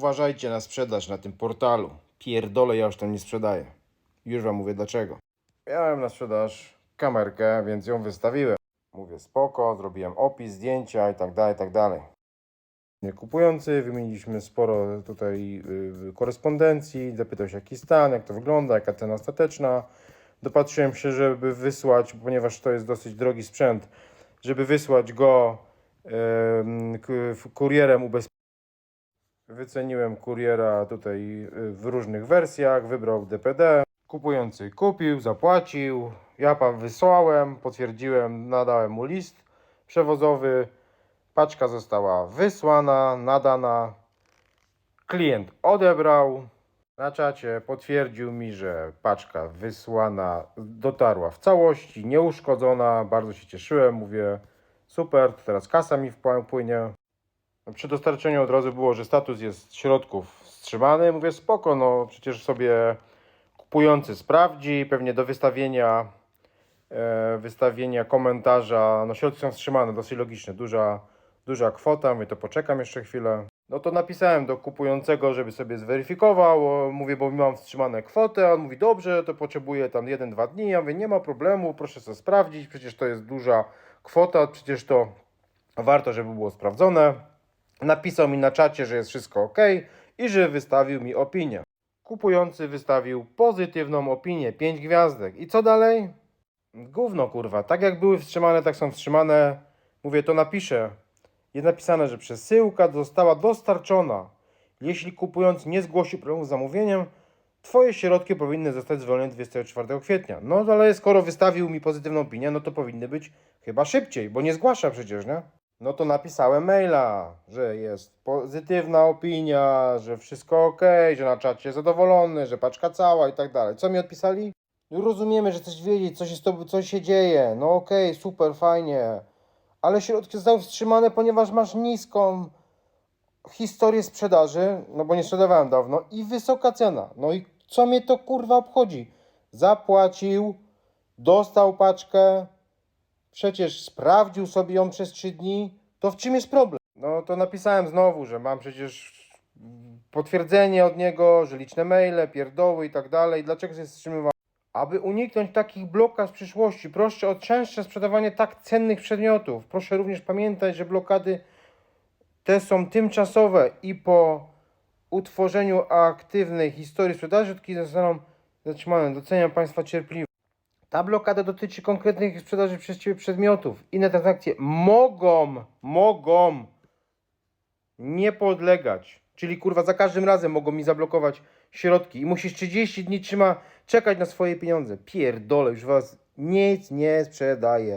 Uważajcie na sprzedaż na tym portalu. Pierdolę, ja już tam nie sprzedaję. Już wam mówię dlaczego. Miałem na sprzedaż kamerkę, więc ją wystawiłem. Mówię spoko, zrobiłem opis, zdjęcia i tak dalej, i tak dalej. Kupujący, wymieniliśmy sporo tutaj y, korespondencji, zapytał się jaki stan, jak to wygląda, jaka cena ostateczna. Dopatrzyłem się, żeby wysłać, ponieważ to jest dosyć drogi sprzęt, żeby wysłać go w- kurierem ubezpieczenia. Wyceniłem kuriera tutaj y, w różnych wersjach, wybrał DPD. Kupujący kupił, zapłacił. Ja wysłałem, potwierdziłem, nadałem mu list przewozowy. Paczka została wysłana, nadana. Klient odebrał. Na czacie potwierdził mi, że paczka wysłana dotarła w całości, nieuszkodzona. Bardzo się cieszyłem. Mówię, super, teraz kasa mi wpłynie. Przy dostarczeniu od razu było, że status jest środków wstrzymany. Mówię, spoko, no przecież sobie kupujący sprawdzi, pewnie do wystawienia, e, wystawienia komentarza, no środki są wstrzymane, dosyć logiczne, duża, duża kwota, mówię, to poczekam jeszcze chwilę. No to napisałem do kupującego, żeby sobie zweryfikował, mówię, bo mam wstrzymane kwotę, a on mówi, dobrze, to potrzebuję tam 1-2 dni, ja mówię, nie ma problemu, proszę sobie sprawdzić, przecież to jest duża kwota, przecież to warto, żeby było sprawdzone. Napisał mi na czacie, że jest wszystko ok i że wystawił mi opinię. Kupujący wystawił pozytywną opinię, 5 gwiazdek. I co dalej? Gówno kurwa, tak jak były wstrzymane, tak są wstrzymane. Mówię, to napiszę. Jest napisane, że przesyłka została dostarczona. Jeśli kupujący nie zgłosił problemu z zamówieniem, Twoje środki powinny zostać zwolnione 24 kwietnia. No ale skoro wystawił mi pozytywną opinię, no to powinny być chyba szybciej, bo nie zgłasza przecież, nie? No to napisałem maila, że jest pozytywna opinia, że wszystko ok, że na czacie zadowolony, że paczka cała i tak dalej. Co mi odpisali? No rozumiemy, że chcesz wiedzieć, co się co się dzieje. No okej, super, fajnie. Ale środki zostały wstrzymane, ponieważ masz niską historię sprzedaży, no bo nie sprzedawałem dawno i wysoka cena. No i co mnie to kurwa obchodzi? Zapłacił, dostał paczkę, przecież sprawdził sobie ją przez 3 dni, to w czym jest problem? No to napisałem znowu, że mam przecież potwierdzenie od niego, że liczne maile, pierdoły i tak dalej. Dlaczego się wstrzymywa? Aby uniknąć takich blokad w przyszłości, proszę o częstsze sprzedawanie tak cennych przedmiotów. Proszę również pamiętać, że blokady te są tymczasowe i po utworzeniu aktywnej historii sprzedaży zostaną zatrzymane. Doceniam Państwa cierpliwość. Ta blokada dotyczy konkretnych sprzedaży przez Ciebie przedmiotów. Inne transakcje mogą, mogą nie podlegać. Czyli kurwa za każdym razem mogą mi zablokować środki i musisz 30 dni trzyma czekać na swoje pieniądze. Pierdolę, już was nic nie sprzedaję.